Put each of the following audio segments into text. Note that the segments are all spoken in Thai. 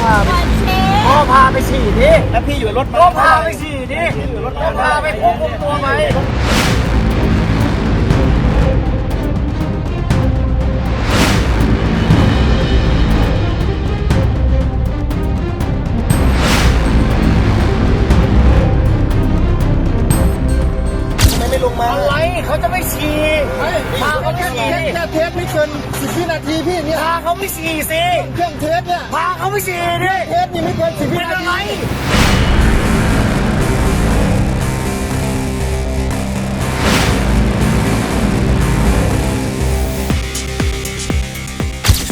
เขาพาไปปวดฉี่พ่อพาไปฉี่ดิแล้วพี่อยู่รถมาพ่อพาไปฉี่ดิพ่อพาไปควบคุมตัวไหมทำไมไม่ลงมาอะไรเขาจะไม่ฉี่พาเขาไปแค่ฉี่ดิ แค่เทสไม่เกินสิบวินาทีพี่เนี่ยพาเขาไปฉี่สิเครื่องเทสเนี่ยพาเขาไปฉี่ดิเทสนี่ไม่เกินสิบวิเป็นนาอะไรที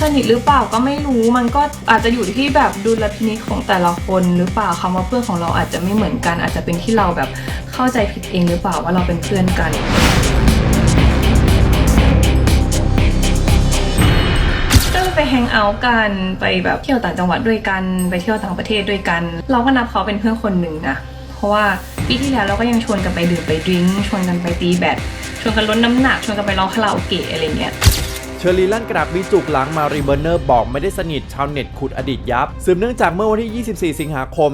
สนิทหรือเปล่าก็ไม่รู้มันก็อาจจะอยู่ที่แบบดุลพินิจของแต่ละคนหรือเปล่าคำว่าเพื่อนของเราอาจจะไม่เหมือนกัน อาจจะเป็นที่เราแบบเข้าใจผิดเองหรือเปล่าว่าเราเป็นเพื่อนกัน ไปแฮงเอาท์กันไปแบบเที่ยวต่างจังหวัดด้วยกันไปเที่ยวต่างประเทศด้วยกัน เราก็นับเขาเป็นเพื่อนคนหนึ่งนะเพราะว่าปีที่แล้วเราก็ยังชวนกันไปดื่มไปดริ้งชวนกันไปตีแบดชวนกันลดน้ำหนักชวนกันไปร้องคาราโอเกะอะไรเงี้ยเชอรีลั่นกระดาษวิจุกหลังมารีเบอร์เนอร์บอกไม่ได้สนิทชาวเน็ตขุดอดีตยับ สืบเนื่องจากเมื่อวันที่ 24 สิงหาคม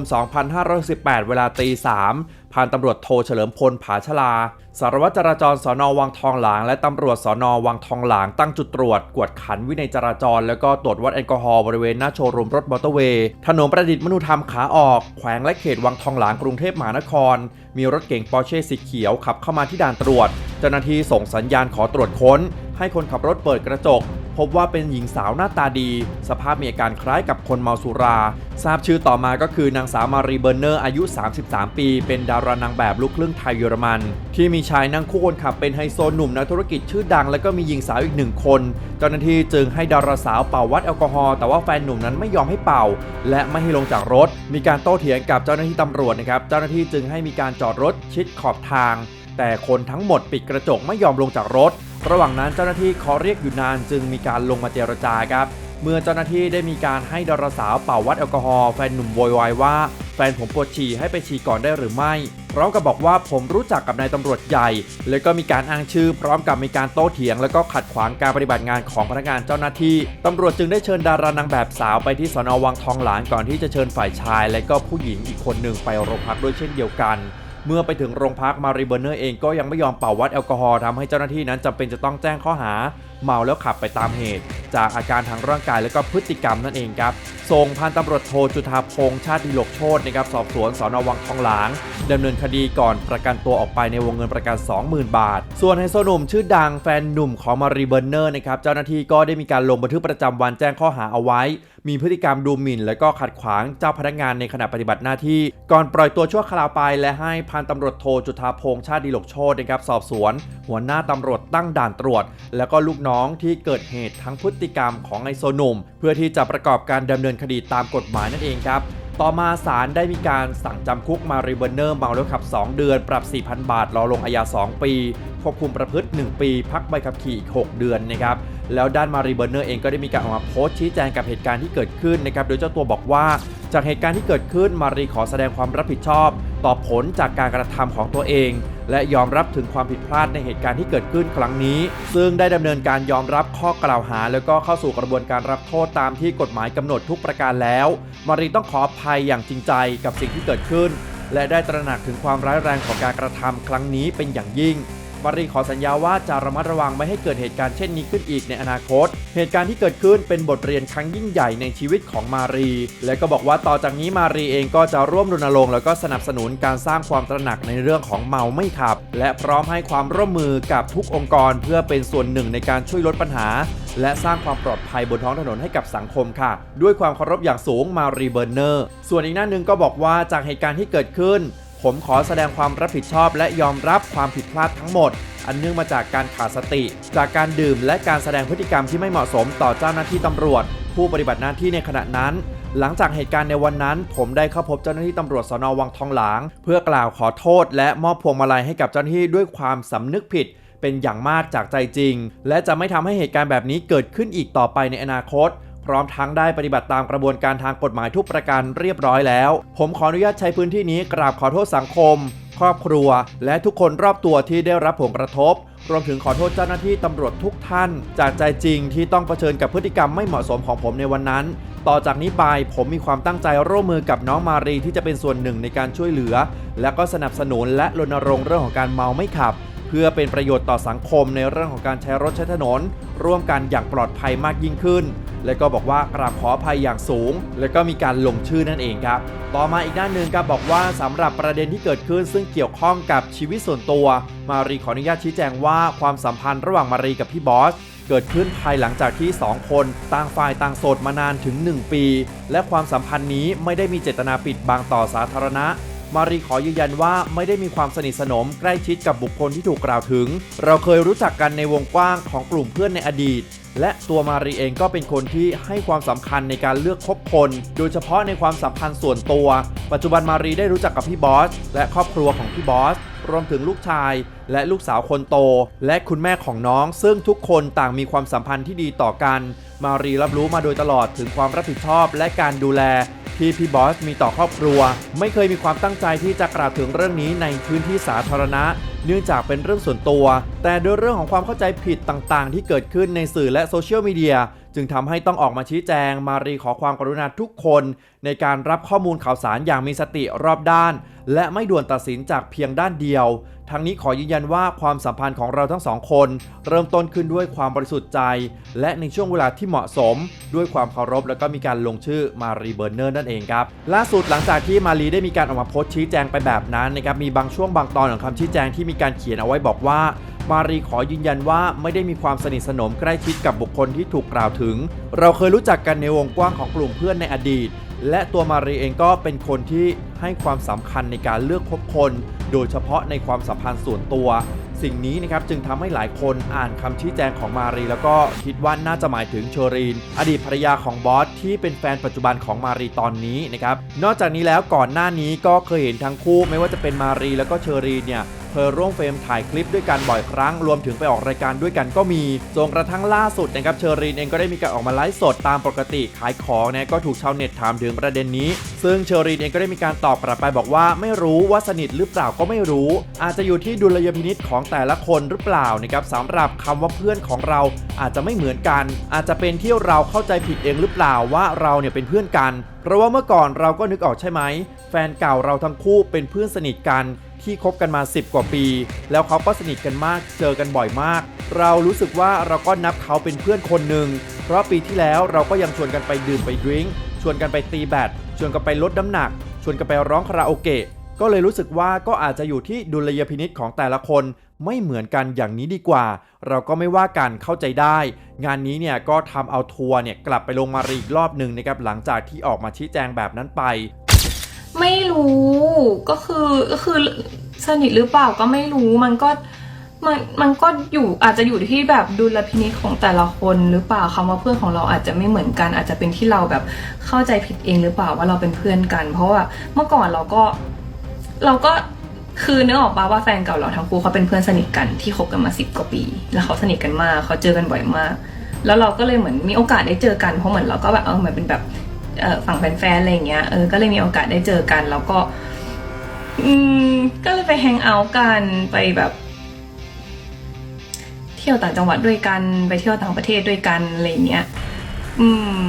2518 เวลาตี 3 พันตำรวจโทเฉลิมพลผาชลา สารวัตรจราจรสอนอวังทองหลาง และตำรวจสอนอวังทองหลางตั้งจุดตรวจ กวดขันวินัยจราจร แล้วก็ตรวจวัดแอลกอฮอล์บริเวณหน้าโชว์รูมรถมอเตอร์เวย์ถนนประดิษฐ์มนุธรรมขาออก แขวงและเขตวังทองหลางกรุงเทพมหานคร มีรถเก๋งปอร์เช่สีเขียวขับเข้ามาที่ด่านตรวจ เจ้าหน้าที่ส่งสัญญาณขอตรวจค้น ให้คนขับรถเปิดกระจก พบว่าเป็นหญิงสาวหน้าตาดี สภาพมีอาการคล้ายกับคนเมาสุรา ทราบชื่อต่อมาก็คือนางสาวมารีเบอร์เนอร์อายุ 33 ปี เป็นดารานางแบบลูกครึ่งไทยเยอรมัน ที่มีชายนั่งคู่คนขับเป็นไฮโซหนุ่มนักธุรกิจชื่อดัง และก็มีหญิงสาวอีกหนึ่งคน เจ้าหน้าที่จึงให้ดาราสาวเป่าวัดแอลกอฮอล์แต่ว่าแฟนหนุ่มนั้นไม่ยอมให้เป่า และไม่ให้ลงจากรถ มีการโต้เถียงกับเจ้าหน้าที่ตำรวจนะครับเจ้าหน้าที่จึงให้มีการจอดรถชิดขอบทางแต่คนทั้งหมดปิดกระจกไม่ยอมลงจากรถ ระหว่างนั้นเจ้าหน้าที่ขอเรียกอยู่นานจึงมีการลงมาเจรจาครับ เมื่อเจ้าหน้าที่ได้มีการให้ดาราสาวเป่าวัดแอลกอฮอล์แฟนหนุ่มโวยวายว่า แฟนผมปวดฉี่ให้ไปฉี่ก่อนได้หรือไม่พร้อมกับบอกว่าผมรู้จักกับนายตำรวจใหญ่ แล้วก็มีการอ้างชื่อ พร้อมกับมีการโต้เถียง แล้วก็ขัดขวางการปฏิบัติงานของพนักงานเจ้าหน้าที่ตำรวจจึงได้เชิญดารานางแบบสาวไปที่สนวังทองหลางก่อนที่จะเชิญฝ่ายชาย และก็ผู้หญิงอีกคนหนึ่งไปโรงพักด้วยเช่นเดียวกัน เมื่อไปถึงโรงพักมารีเบอร์เนอร์เองก็ยังไม่ยอมเป่าวัดแอลกอฮอล์ทำให้เจ้าหน้าที่นั้นจำเป็นจะต้องแจ้งข้อหา เมาแล้วขับไปตามเหตุ จากอาการทางร่างกายและก็พฤติกรรมนั่นเองครับส่งพันตำรวจโทจุธาพงษ์ชาติดิลกโชตนะครับสอบสวนสอนอวังทองหลางดำเนินคดีก่อนประกันตัวออกไปในวงเงินประกัน 20,000 บาท ส่วนไฮโซหนุ่มชื่อดังแฟนหนุ่มของมารีเบอร์เนอร์นะครับเจ้าหน้าที่ก็ได้มีการลงบันทึกประจำวันแจ้งข้อหาเอาไว้ มีพฤติกรรมดูหมิ่น และก็ขัดขวางเจ้าพนักงานในขณะปฏิบัติหน้าที่ ก่อนปล่อยตัวชั่วคราวไป และให้พันตำรวจโทจุธาพงษ์ชาติดีหลกโชตนะครับสอบสวน หัวหน้าตำรวจตั้งด่านตรวจ แล้วก็ลูกน้องที่เกิดเหตุทั้งพฤติกรรมของไอโซหนุ่มเพื่อที่จะประกอบการดำเนินคดีตามกฎหมายนั่นเองครับต่อมาศาลได้มีการสั่งจำคุกมารีเบอร์เนอร์เมาแล้วขับ 2 เดือน ปรับ 4,000 บาท รอลงอาญา 2 ปี ควบคุมประพฤติ 1 ปี พักใบขับขี่อีก 6 เดือนนะครับ แล้วด้านมารีเบอร์เนอร์เองก็ได้มีการออกมาโพสต์ชี้แจงกับเหตุการณ์ที่เกิดขึ้นนะครับ โดยเจ้าตัวบอกว่า จากเหตุการณ์ที่เกิดขึ้นมารีขอแสดงความรับผิดชอบ ต่อผลจากการกระทำของตัวเอง และยอมรับถึงความผิดพลาดในเหตุการณ์ที่เกิดขึ้นครั้งนี้ ซึ่งได้ดำเนินการยอมรับข้อกล่าวหา แล้วก็เข้าสู่กระบวนการรับโทษตามที่กฎหมายกำหนดทุกประการแล้ว มารีต้องขออภัยอย่างจริงใจกับสิ่งที่เกิดขึ้น และได้ตระหนักถึงความร้ายแรงของการกระทำครั้งนี้เป็นอย่างยิ่ง มารีขอสัญญาว่าจะระมัดระวังไม่ให้เกิดเหตุการณ์เช่นนี้ขึ้นอีกในอนาคต เหตุการณ์ที่เกิดขึ้นเป็นบทเรียนครั้งยิ่งใหญ่ในชีวิตของมารี และก็บอกว่าต่อจากนี้มารีเองก็จะร่วมรณรงค์แล้วก็สนับสนุนการสร้างความตระหนักในเรื่องของเมาไม่ขับ และพร้อมให้ความร่วมมือกับทุกองค์กร เพื่อเป็นส่วนหนึ่งในการช่วยลดปัญหา และสร้างความปลอดภัยบนท้องถนนให้กับสังคมค่ะ ด้วยความเคารพอย่างสูงมารีเบอร์เนอร์ ส่วนอีกหน้าหนึ่งก็บอกว่าจากเหตุการณ์ที่เกิดขึ้น ผมขอแสดงความรับผิดชอบและยอมรับความผิดพลาดทั้งหมด อันเนื่องมาจากการขาดสติ จากการดื่มและการแสดงพฤติกรรมที่ไม่เหมาะสมต่อเจ้าหน้าที่ตำรวจ ผู้ปฏิบัติหน้าที่ในขณะนั้น หลังจากเหตุการณ์ในวันนั้น ผมได้เข้าพบเจ้าหน้าที่ตำรวจสนวังทองหลาง เพื่อกล่าวขอโทษ และมอบพวงมาลัยให้กับเจ้าหน้าที่ด้วยความสำนึกผิดเป็นอย่างมากจากใจจริง และจะไม่ทำให้เหตุการณ์แบบนี้เกิดขึ้นอีกต่อไปในอนาคต พร้อมทั้งได้ปฏิบัติตามกระบวนการทางกฎหมายทุกประการเรียบร้อยแล้ว ผมขออนุญาตใช้พื้นที่นี้กราบขอโทษสังคม ครอบครัว และทุกคนรอบตัวที่ได้รับผลกระทบ รวมถึงขอโทษเจ้าหน้าที่ตำรวจทุกท่าน จากใจจริงที่ต้องเผชิญกับพฤติกรรมไม่เหมาะสมของผมในวันนั้น ต่อจากนี้ไปผมมีความตั้งใจร่วมมือกับน้องมารีที่จะเป็นส่วนหนึ่งในการช่วยเหลือ และก็สนับสนุนและรณรงค์เรื่องของการเมาไม่ขับ เพื่อเป็นประโยชน์ต่อสังคมในเรื่องของการใช้รถใช้ถนน ร่วมกันอย่างปลอดภัยมากยิ่งขึ้น และก็บอกว่ากราบขออภัยอย่างสูง และก็มีการลงชื่อนั่นเองครับ ต่อมาอีกด้านหนึ่งครับบอกว่าสำหรับประเด็นที่เกิดขึ้น ซึ่งเกี่ยวข้องกับชีวิตส่วนตัว มารีขออนุญาตชี้แจงว่าความสัมพันธ์ระหว่างมารีกับพี่บอสเกิดขึ้นภายหลังจากที่ 2 คนต่างฝ่ายต่างโสดมานานถึง 1 ปี และความสัมพันธ์นี้ไม่ได้มีเจตนาปิดบังต่อสาธารณะ มารีขอยืนยันว่าไม่ได้มีความสนิทสนมใกล้ชิดกับบุคคลที่ถูกกล่าวถึง เราเคยรู้จักกันในวงกว้างของกลุ่มเพื่อนในอดีต และตัวมารีเองก็เป็นคนที่ให้ความสำคัญในการเลือกคบคน โดยเฉพาะในความสัมพันธ์ส่วนตัว ปัจจุบันมารีได้รู้จักกับพี่บอส และครอบครัวของพี่บอสรวมถึงลูกชาย และลูกสาวคนโต และคุณแม่ของน้อง ซึ่งทุกคนต่างมีความสัมพันธ์ที่ดีต่อกัน มารีรับรู้มาโดยตลอดถึงความรับผิดชอบและการดูแล ที่พี่บอสมีต่อครอบครัว ไม่เคยมีความตั้งใจที่จะกล่าวถึงเรื่องนี้ในพื้นที่สาธารณะเนื่องจากเป็นเรื่องส่วนตัว แต่ด้วยเรื่องของความเข้าใจผิดต่างๆ ที่เกิดขึ้นในสื่อและโซเชียลมีเดียจึงทำให้ต้องออกมาชี้แจง มารีขอความกรุณาทุกคน ในการรับข้อมูลข่าวสารอย่างมีสติรอบด้าน และไม่ด่วนตัดสินจากเพียงด้านเดียว ทั้งนี้ขอยืนยันว่าความสัมพันธ์ของเราทั้งสองคน เริ่มต้นขึ้นด้วยความบริสุทธิ์ใจ และในช่วงเวลาที่เหมาะสม ด้วยความเคารพและก็มีการลงชื่อมารีเบอร์เนอร์นั่นเองครับล่าสุดหลังจากที่มารีได้มีการออกมาโพสต์ชี้แจงไปแบบนั้นนะครับมีบางช่วงบางตอนของคำชี้แจงที่มีการเขียนเอาไว้บอกว่า มารีขอยืนยันว่าไม่ได้มีความสนิทสนมใกล้ชิดกับบุคคลที่ถูกกล่าวถึง เราเคยรู้จักกันในวงกว้างของกลุ่มเพื่อนในอดีต และตัวมารีเองก็เป็นคนที่ให้ความสำคัญในการเลือกคบคน โดยเฉพาะในความสัมพันธ์ส่วนตัว สิ่งนี้นะครับจึงทำให้หลายคนอ่านคำชี้แจงของมารีแล้วก็คิดว่าน่าจะหมายถึงเชอรีน อดีตภรรยาของบอสที่เป็นแฟนปัจจุบันของมารีตอนนี้นะครับนอกจากนี้แล้วก่อนหน้านี้ก็เคยเห็นทั้งคู่ไม่ว่าจะเป็นมารีแล้วก็เชอรีนเนี่ย เคยร่วมเฟรมถ่ายคลิปด้วยกันบ่อยครั้ง รวมถึงไปออกรายการด้วยกันก็มีจนกระทั่งล่าสุดนะครับเชอรีนเองก็ได้มีการออกมาไลฟ์สดตามปกติขายของนะก็ถูกชาวเน็ตถามถึงประเด็นนี้ ซึ่งเชอรีนเองก็ได้มีการตอบกลับไปบอกว่าไม่รู้ว่าสนิทหรือเปล่าก็ไม่รู้ อาจจะอยู่ที่ดุลยพินิษของแต่ละคนหรือเปล่านะครับสำหรับคำว่าเพื่อนของเราอาจจะไม่เหมือนกัน อาจจะเป็นที่เราเข้าใจผิดเองหรือเปล่าว่าเราเนี่ยเป็นเพื่อนกัน เพราะว่าเมื่อก่อนเราก็นึกออกใช่ไหม แฟนเก่าเราทั้งคู่เป็นเพื่อนสนิทกัน ที่คบกันมา 10 กว่าปี แล้วเขาก็สนิทกันมากเจอกันบ่อยมาก เรารู้สึกว่าเราก็นับเขาเป็นเพื่อนคนหนึ่งเพราะปีที่แล้วเราก็ยังชวนกันไปดื่มไปดริงก์ชวนกันไปตีแบดชวนกันไปลดน้ำหนัก ชวนกันไปร้องคาราโอเกะก็เลยรู้สึกว่าก็อาจจะอยู่ที่ดุลยพินิษของแต่ละคนไม่เหมือนกันอย่างนี้ดีกว่า เราก็ไม่ว่ากันเข้าใจได้ งานนี้เนี่ยก็ทำเอาทัวร์เนี่ยกลับไปลงมารีอีกรอบหนึ่งนะครับหลังจากที่ออกมาชี้แจงแบบนั้นไป ไม่รู้ก็คือก็คือสนิทหรือเปล่าก็ไม่รู้มันก็มันมันก็อยู่อาจจะอยู่ที่แบบดุลพินิจของแต่ละคนหรือเปล่าคำว่าเพื่อนของเราอาจจะไม่เหมือนกัน อาจจะเป็นที่เราแบบเข้าใจผิดเองหรือเปล่าว่าเราเป็นเพื่อนกัน เพราะว่าเมื่อก่อนเราก็เราก็คือนึกออกปะว่าแฟนเก่าเราทั้งคู่เขาเป็นเพื่อนสนิทกันที่คบกันมาสิบกว่าปี แล้วเขาสนิทกันมากเขาเจอกันบ่อยมาก แล้วเราก็เลยเหมือนมีโอกาสได้เจอกันเพราะเหมือนเราก็แบบเออเหมือนเป็นแบบ ฝั่งแฟนๆอะไรอย่างเงี้ยเออก็เลยมีโอกาสได้เจอกัน แล้วก็ อืมก็เลยไปแฮงเอาท์กันไปแบบ เที่ยวต่างจังหวัดด้วยกัน ไปเที่ยวต่างประเทศด้วยกันอะไรอย่างเงี้ยอืม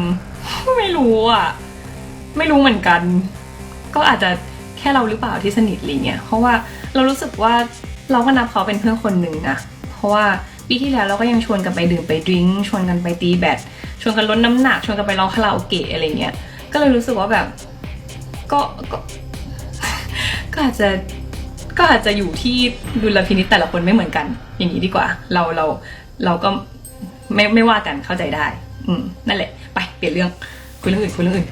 ไม่รู้อะ ไม่รู้เหมือนกัน ก็อาจจะแค่เราหรือเปล่าที่สนิทอะไรเงี้ยเพราะว่าเรารู้สึกว่าเราก็นับเขาเป็นเพื่อนคนหนึ่งนะเพราะว่า ปีที่แล้วเราก็ยังชวนกันไปดื่มไปดริงชวนกันไปตีแบดชวนกันลดน้ำหนักชวนกันไปร้องคาราโอเกะอะไรเงี้ยก็เลยรู้สึกว่าแบบก็ก็ก็อาจจะก็อาจจะอยู่ที่ดุลพินิจแต่ละคนไม่เหมือนกัน อย่างนี้ดีกว่า เราเราเราก็ไม่ไม่ว่ากันเข้าใจได้ อืมนั่นแหละ ไปเปลี่ยนเรื่องคุยเรื่องอื่นคุยเรื่องอื่น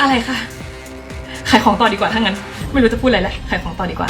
อะไรคะ ขายของต่อดีกว่าถ้างั้น ไม่รู้จะพูดอะไรแล้วขายของต่อดีกว่า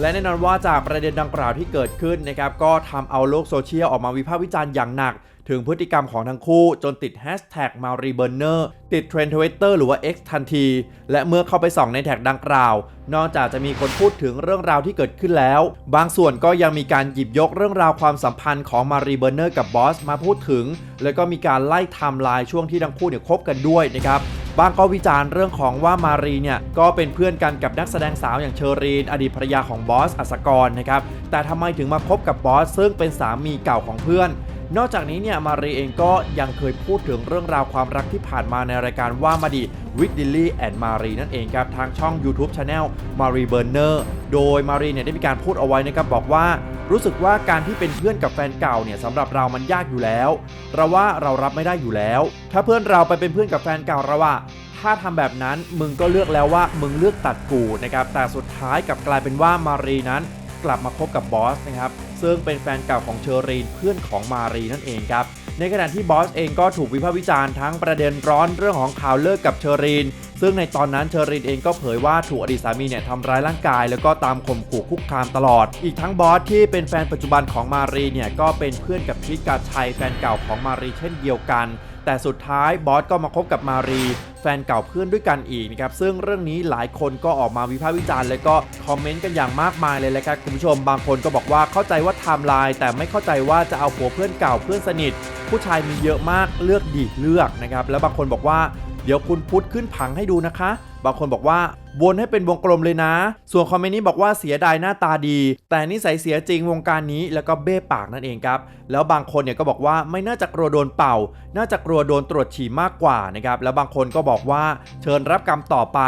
และแน่นอนว่าจากประเด็นดังกล่าวที่เกิดขึ้นนะครับก็ทำเอาโลกโซเชียลออกมาวิพากษ์วิจารณ์อย่างหนัก ถึงพฤติกรรมของทั้งคู่จนติดแฮชแท็กมารีเบอร์เนอร์ติดเทรนด์ทวิตเตอร์หรือว่า X ทันที และเมื่อเข้าไปส่องในแท็กดังกล่าว นอกจากจะมีคนพูดถึงเรื่องราวที่เกิดขึ้นแล้ว บางส่วนก็ยังมีการหยิบยกเรื่องราวความสัมพันธ์ของมารีเบอร์เนอร์กับบอสมาพูดถึง แล้วก็มีการไล่ไทม์ไลน์ช่วงที่ทั้งคู่เนี่ยคบกันด้วยนะครับ บางก็วิจารณ์เรื่องของว่ามารีเนี่ยก็เป็นเพื่อนกันกับนักแสดงสาวอย่างเชอรีน อดีตภรรยาของบอสอัสกรนะครับแต่ทำไมถึงมาคบกับบอสซึ่งเป็นสามีเก่าของเพื่อน นอกจากนี้เนี่ยมารีเองก็ยังเคยพูดถึงเรื่องราวความรักที่ผ่านมาในรายการว่ามาดีวิดดิลลี่แอนด์มารีนั่นเองครับทางช่อง YouTube Channel มารีเบอร์เนอร์โดยมารีเนี่ยได้มีการพูดเอาไว้นะครับบอกว่า รู้สึกว่าการที่เป็นเพื่อนกับแฟนเก่าเนี่ยสำหรับเรามันยากอยู่แล้ว เราว่าเรารับไม่ได้อยู่แล้ว ถ้าเพื่อนเราไปเป็นเพื่อนกับแฟนเก่าเราว่าถ้าทำแบบนั้นมึงก็เลือกแล้วว่ามึงเลือกตัดกูนะครับแต่สุดท้ายกับกลายเป็นว่ามารีนั้นกลับมาคบกับบอสนะครับซึ่งเป็นแฟนเก่าของเชอรีนเพื่อนของมารีนั่นเองครับ ในขณะที่บอสเองก็ถูกวิพากษ์วิจารณ์ทั้งประเด็นร้อนเรื่องของข่าวเลิกกับเชอรีน ซึ่งในตอนนั้นเชอรีนเองก็เผยว่าถูกอดีตสามีเนี่ยทำร้ายร่างกาย แล้วก็ตามข่มขู่คุกคามตลอด อีกทั้งบอสที่เป็นแฟนปัจจุบันของมารีเนี่ยก็เป็นเพื่อนกับพิกาชัยแฟนเก่าของมารีเช่นเดียวกัน แต่สุดท้ายบอสก็มาคบกับมารี แฟนเก่าเพื่อนด้วยกันอีกนะครับซึ่งเรื่องนี้หลายคนก็ออกมาวิพากษ์วิจารณ์แล้วก็คอมเมนต์กันอย่างมากมายเลยแหละครับคุณผู้ชมบางคนก็บอกว่าเข้าใจว่าไทม์ไลน์แต่ไม่เข้าใจว่าจะเอาผัวเพื่อนเก่าเพื่อนสนิท ผู้ชายมีเยอะมากเลือกดีเลือกนะครับแล้วบางคนบอกว่า เดี๋ยวคุณพุทธขึ้นผังให้ดูนะคะ บางคนบอกว่าวนให้เป็นวงกลมเลยนะ ส่วนคอมเมนต์นี้บอกว่าเสียดายหน้าตาดี แต่นิสัยเสียจริงวงการนี้แล้วก็เบ้ปากนั่นเองครับ แล้วบางคนเนี่ยก็บอกว่าไม่น่าจะกลัวโดนเป่า น่าจะกลัวโดนตรวจฉี่มากกว่านะครับ แล้วบางคนก็บอกว่าเชิญรับกรรมต่อไป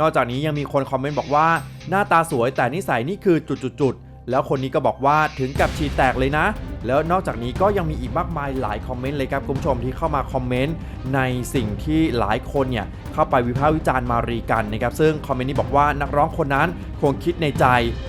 นอกจากนี้ยังมีคนคอมเมนต์บอกว่าหน้าตาสวยแต่นิสัยนี่คือจุดๆ แล้วคนนี้ก็บอกว่าถึงกับฉีแตกเลยนะ แล้วนอกจากนี้ก็ยังมีอีกมากมายหลายคอมเมนต์เลยครับคุณผู้ชมที่เข้ามาคอมเมนต์ในสิ่งที่หลายคนเนี่ยเข้าไปวิพากษ์วิจารณ์มารีกันนะครับซึ่งคอมเมนต์นี้บอกว่านักร้องคนนั้นคงคิดในใจ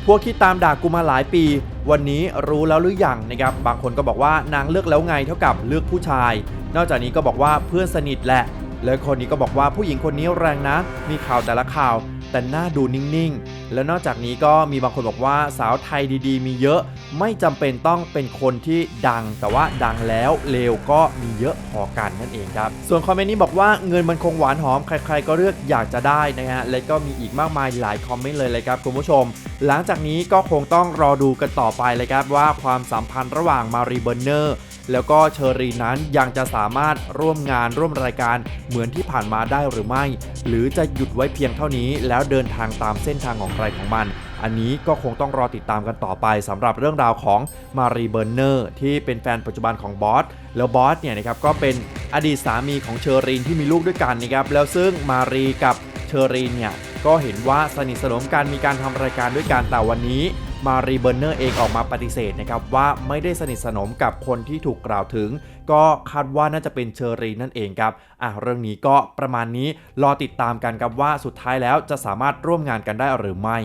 พวกที่ตามด่ากูมาหลายปี วันนี้รู้แล้วหรือยังนะครับบางคนก็บอกว่านางเลือกแล้วไงเท่ากับเลือกผู้ชาย นอกจากนี้ก็บอกว่าเพื่อนสนิทแหละแล้วคนนี้ก็บอกว่าผู้หญิงคนนี้แรงนะ มีข่าวแต่ละข่าว แต่หน้าดูนิ่งๆ แล้วนอกจากนี้ก็มีบางคนบอกว่าสาวไทยดีๆ มีเยอะ ไม่จำเป็นต้องเป็นคนที่ดัง แต่ว่าดังแล้วเลวก็มีเยอะพอกันนั่นเองครับ ส่วนคอมเมนต์นี้บอกว่าเงินมันคงหวานหอมใคร ๆ ก็เลือกอยากจะได้นะฮะ และก็มีอีกมากมายหลายคอมเมนต์เลยเลยครับคุณผู้ชม หลังจากนี้ก็คงต้องรอดูกันต่อไปเลยครับว่าความสัมพันธ์ระหว่างมารีเบอร์เนอร์ แล้วก็เชอรีนั้นยังจะสามารถร่วมงานร่วมรายการเหมือนที่ผ่านมาได้หรือไม่ หรือจะหยุดไว้เพียงเท่านี้ แล้วเดินทางตามเส้นทางของใครของมัน อันนี้ก็คงต้องรอติดตามกันต่อไปสำหรับเรื่องราวของมารีเบอร์เนอร์ที่เป็นแฟนปัจจุบันของบอสแล้วบอสเนี่ยนะครับก็เป็นอดีตสามีของเชอรีนที่มีลูกด้วยกันนะครับแล้วซึ่งมารีกับเชอรีนเนี่ยก็เห็นว่าสนิทสนมกันมีการทำรายการด้วยกันแต่วันนี้ มารีเบอร์เนอร์เองออกมาปฏิเสธนะครับว่าไม่ได้สนิทสนมกับคนที่ถูกกล่าวถึง ก็คาดว่าน่าจะเป็นเชอรีนนั่นเองครับอะเรื่องนี้ก็ประมาณนี้รอติดตามกันครับว่าสุดท้ายแล้วจะสามารถร่วมงานกันได้หรือไม่